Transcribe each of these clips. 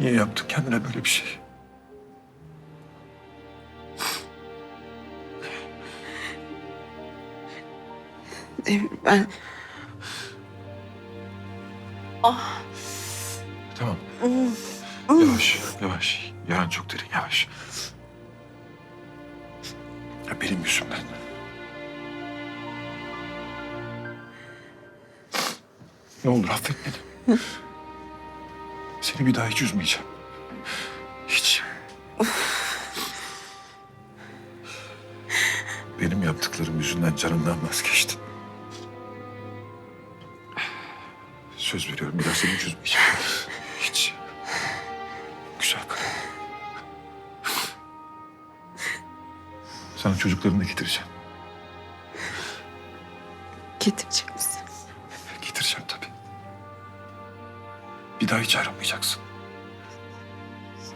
Niye yaptın kendine böyle bir şey? Demir ben... Tamam. Yavaş, yavaş. Yaran çok derin, yavaş. Ya benim yüzümden. Ne olur affet beni. Seni bir daha hiç üzmeyeceğim. Hiç. Benim yaptıklarım yüzünden canımdan vazgeçtin. Söz veriyorum bir daha seni hiç üzmeyeceğim. Hiç. Güzel kadın. Sana çocuklarını da getireceğim. Getireceğim Bir daha hiç ayrılmayacaksın.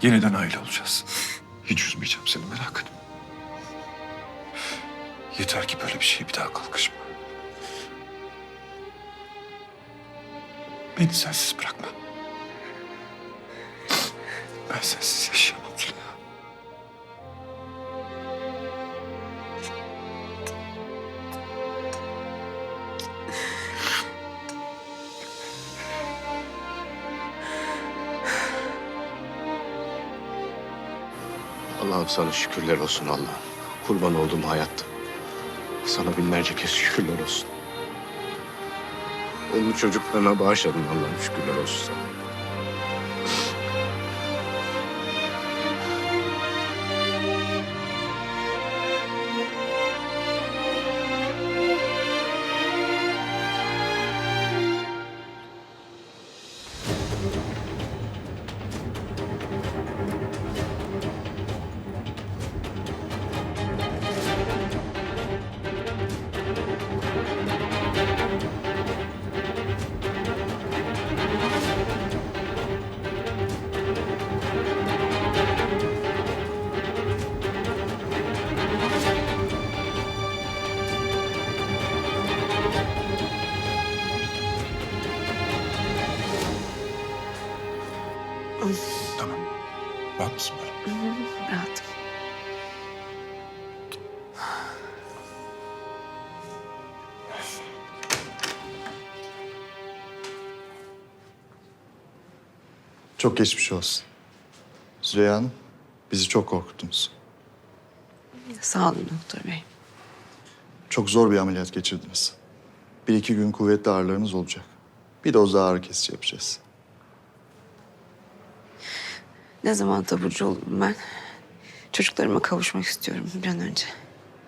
Yeniden aile olacağız. Hiç üzmeyeceğim seni merak etme. Yeter ki böyle bir şeye bir daha kalkışma. Beni sensiz bırakma. Ben sensiz yaşayamam Allah'ım sana şükürler olsun Allah'ım. Kurban olduğum hayatta. Sana binlerce kez şükürler olsun. Onu çocuklarına bağışladın Allah'ım şükürler olsun sana. Tamam. Rahat mısın böyle? Rahatım. Çok geçmiş olsun. Züleyha Hanım, bizi çok korkuttunuz. Sağ olun doktor bey. Çok zor bir ameliyat geçirdiniz. Bir iki gün kuvvetli ağrılarınız olacak. Bir doz daha ağrı kesici yapacağız. Ne zaman taburcu olurum ben? Çocuklarıma kavuşmak istiyorum bir an önce.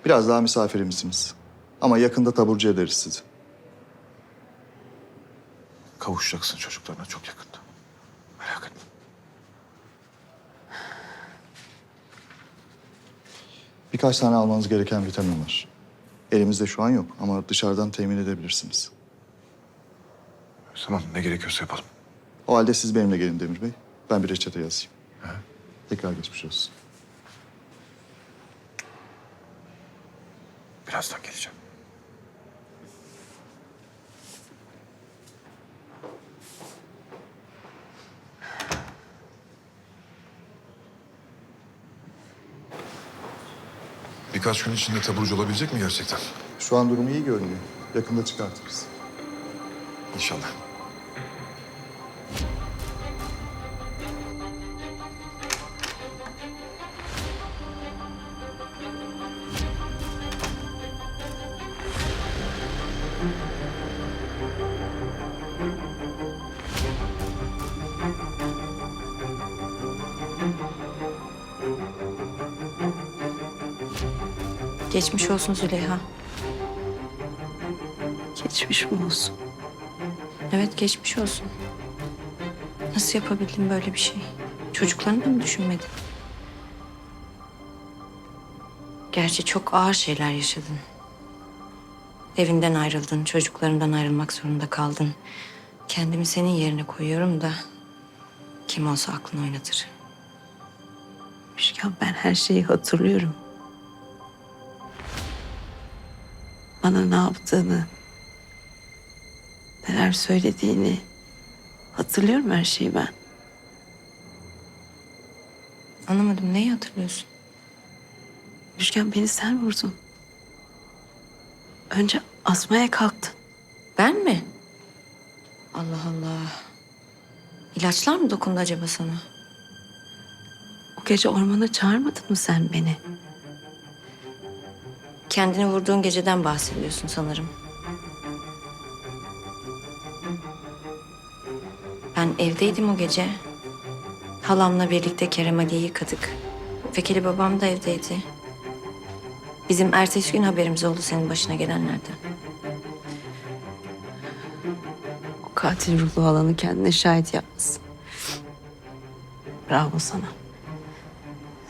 Biraz daha misafirimizsiniz. Ama yakında taburcu ederiz sizi. Kavuşacaksın çocuklarına çok yakında. Merak etme. Birkaç tane almanız gereken vitamin var. Elimizde şu an yok ama dışarıdan temin edebilirsiniz. Tamam ne gerekiyorsa yapalım. O halde siz benimle gelin Demir Bey. Ben bir reçete yazayım. Tekrar geçmiş olsun. Birazdan geleceğim. Birkaç gün içinde taburcu olabilecek mi gerçekten? Şu an durumu iyi görünüyor. Yakında çıkartırız. İnşallah. Geçmiş olsun Züleyha. Geçmiş mi olsun? Evet geçmiş olsun. Nasıl yapabildin böyle bir şey? Çocuklarını da mı düşünmedin? Gerçi çok ağır şeyler yaşadın. Evinden ayrıldın, çocuklarından ayrılmak zorunda kaldın. Kendimi senin yerine koyuyorum da kim olsa aklını oynatır. Müşkan ben her şeyi hatırlıyorum. Bana ne yaptığını, neler söylediğini hatırlıyorum her şeyi ben. Anlamadım neyi hatırlıyorsun? Müjgan beni sen vurdun. Önce asmaya kalktın. Ben mi? Allah Allah. İlaçlar mı dokundu acaba sana? O gece ormana çağırmadın mı sen beni? Kendini vurduğun geceden bahsediyorsun sanırım. Ben evdeydim o gece. Halamla birlikte Kerem Ali'yi yıkadık. Vekili babam da evdeydi. Bizim ertesi gün haberimiz oldu senin başına gelenlerden. O katil ruhlu alanı kendine şahit yapmasın. Bravo sana.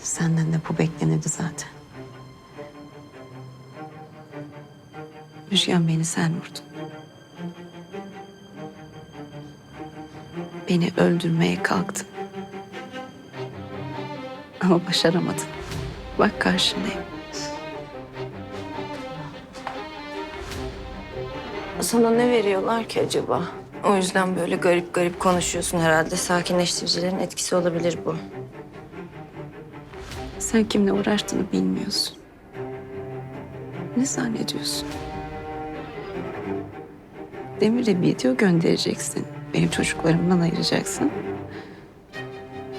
Senden de bu beklenirdi zaten. Müjgan beni sen vurdun. Beni öldürmeye kalktın. Ama başaramadın. Bak karşındayım. Sana ne veriyorlar ki acaba? O yüzden böyle garip garip konuşuyorsun herhalde. Sakinleştiricilerin etkisi olabilir bu. Sen kimle uğraştığını bilmiyorsun. Ne zannediyorsun? Demir'e video göndereceksin. Benim çocuklarımdan ayıracaksın.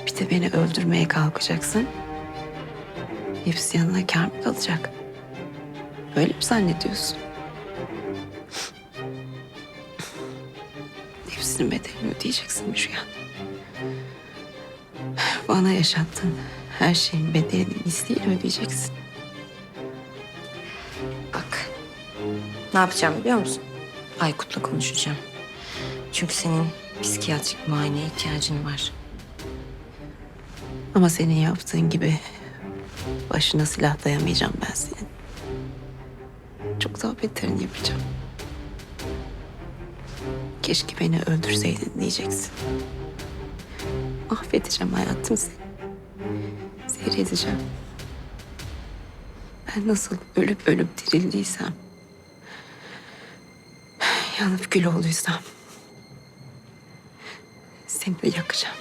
Bir de beni öldürmeye kalkacaksın. Hepsi yanına kar mı kalacak? Böyle mi zannediyorsun? Hepsinin bedelini ödeyeceksin Müjgan. Bana yaşattın. Her şeyin bedelini misliyle ödeyeceksin. Bak. Ne yapacağım biliyor musun? Aykut'la konuşacağım. Çünkü senin psikiyatrik muayeneye ihtiyacın var. Ama senin yaptığın gibi başına silah dayamayacağım ben senin. Çok daha beterini yapacağım. Keşke beni öldürseydin diyeceksin. Affedeceğim hayatım seni. Seyredeceğim. Ben nasıl ölüp ölüp dirildiysem... ...yanıp gül olduysam... ...seni de yakacağım.